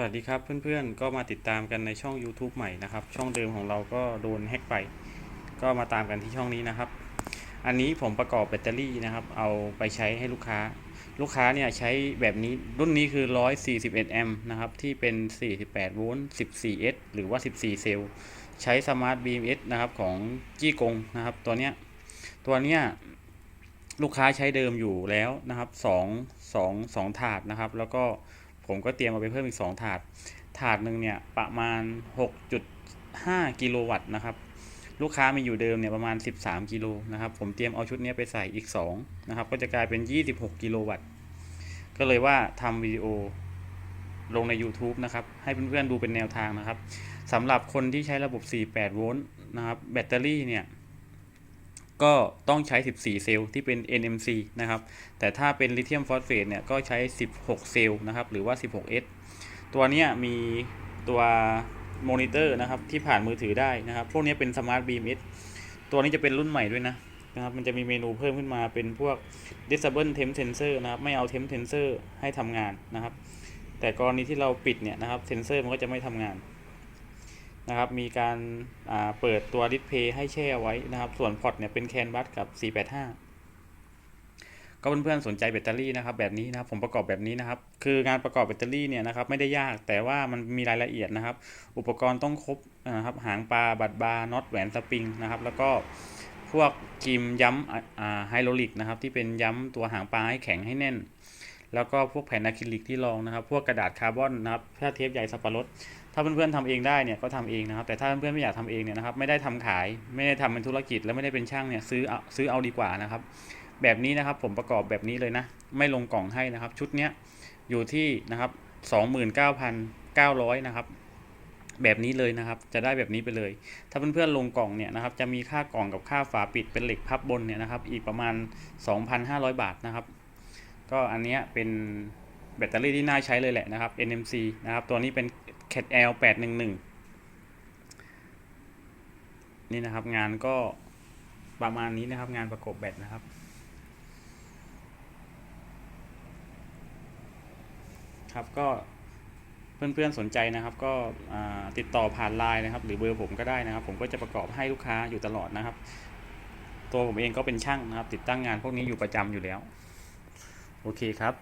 สวัสดีครับเพื่อนๆ ก็มาติดตามกันในช่อง YouTube ใหม่นะครับ ช่องเดิมของเราก็โดนแฮ็กไป ก็มาตามกันที่ช่องนี้นะครับ อันนี้ผมประกอบแบตเตอรี่นะครับ เอาไปใช้ให้ลูกค้า ลูกค้าเนี่ยใช้แบบนี้รุ่นนี้คือ 141 แอมป์นะครับ ที่เป็น 48 โวลต์ 14S หรือว่า 14 เซลล์ ใช้ Smart BMS นะครับของจี้กงนะครับ ตัวเนี้ย ตัวเนี้ยลูกค้าใช้เดิมอยู่แล้วนะครับสองสองสองถาดนะครับ แล้วก็ ผมก็เตรียมมาไปเพิ่มอีก 2 ถาด ถาดหนึ่งเนี่ยประมาณ 6.5 กิโลวัตต์นะครับ ลูกค้ามีอยู่เดิมเนี่ยประมาณ 13 กิโลนะครับ ผมเตรียมเอาชุดนี้ไปใส่อีก 2 นะครับ ก็จะกลายเป็น 26 กิโลวัตต์ ก็เลยว่าทำวิดีโอลงใน YouTube นะครับ ให้เพื่อนๆดูเป็นแนวทางนะครับสำหรับคนที่ใช้ระบบ 48 โวลต์นะครับ แบตเตอรี่เนี่ย ก็ต้องใช้ 14 เซลล์ที่เป็น NMC นะครับ แต่ถ้าเป็นลิเธียมฟอสเฟตเนี่ยก็ใช้ 16 เซลล์นะครับ หรือว่า 16S ตัวนี้มีตัวมอนิเตอร์นะครับที่ผ่านมือถือได้นะครับ พวกนี้เป็น Smart BMS ตัวนี้จะเป็นรุ่นใหม่ด้วยนะนะครับ มันจะมีเมนูเพิ่มขึ้นมาเป็นพวก Disable Temp Sensor นะครับ ไม่เอา Temp Sensor ให้ทำงานนะครับ แต่กรณีที่เราปิดเนี่ยนะครับ เซนเซอร์มันก็จะไม่ทำงาน นะครับ มีการเปิดตัวดิสเพย์ให้แช่ไว้นะครับ ส่วนพอร์ตเนี่ยเป็นแคนบัสกับ 485 ก็เพื่อนๆสนใจแบตเตอรี่นะครับ แบบนี้นะครับผมประกอบแบบนี้นะครับ คืองานประกอบแบตเตอรี่เนี่ยนะครับไม่ได้ยากแต่ว่ามันมีรายละเอียดนะครับ อุปกรณ์ต้องครบนะครับ หางปลาบัดบาร์น็อตแหวนสปริงนะครับ แล้วก็พวกครีมย้ำไฮโดรลิกนะครับ ที่เป็นย้ำตัวหางปลาให้แข็งให้แน่น แล้วก็พวกแผ่นอะคริลิกที่รองนะครับ พวกกระดาษคาร์บอนนะครับผ้าเทปใยสับปะรด ถ้าเพื่อนๆทำเองได้เนี่ยก็ทำเองนะครับ แต่ถ้าเพื่อนๆไม่อยากทำเองเนี่ยนะครับ ไม่ได้ทำขาย ไม่ได้ทำเป็นธุรกิจ และไม่ได้เป็นช่างเนี่ยซื้อเอาซื้อเอาดีกว่านะครับ แบบนี้นะครับผมประกอบแบบนี้เลยนะ ไม่ลงกล่องให้นะครับ ชุดเนี้ยอยู่ที่นะครับสองหมื่นเก้าพันเก้าร้อยนะครับแบบนี้เลยนะครับ จะได้แบบนี้ไปเลย ถ้าเพื่อนๆลงกล่องเนี่ยนะครับ จะมีค่ากล่องกับค่าฝาปิดเป็นเหล็กพับบนเนี่ยนะครับ อีกประมาณ 2,500 บาทนะครับ ก็อันนี้เป็นแบตเตอรี่ที่น่าใช้เลยแหละนะครับ NMC นะครับ ตัวนี้เป็น Cat L 811นี่นะครับงานก็ประมาณนี้นะครับ งานประกบแบตนะครับครับก็เพื่อนๆสนใจนะครับ ก็ติดต่อผ่านไลน์นะครับ หรือเบอร์ผมก็ได้นะครับ ผมก็จะประกอบให้ลูกค้าอยู่ตลอดนะครับ ตัวผมเองก็เป็นช่างนะครับ ติดตั้งงานพวกนี้อยู่ประจำอยู่แล้ว โอเคครับ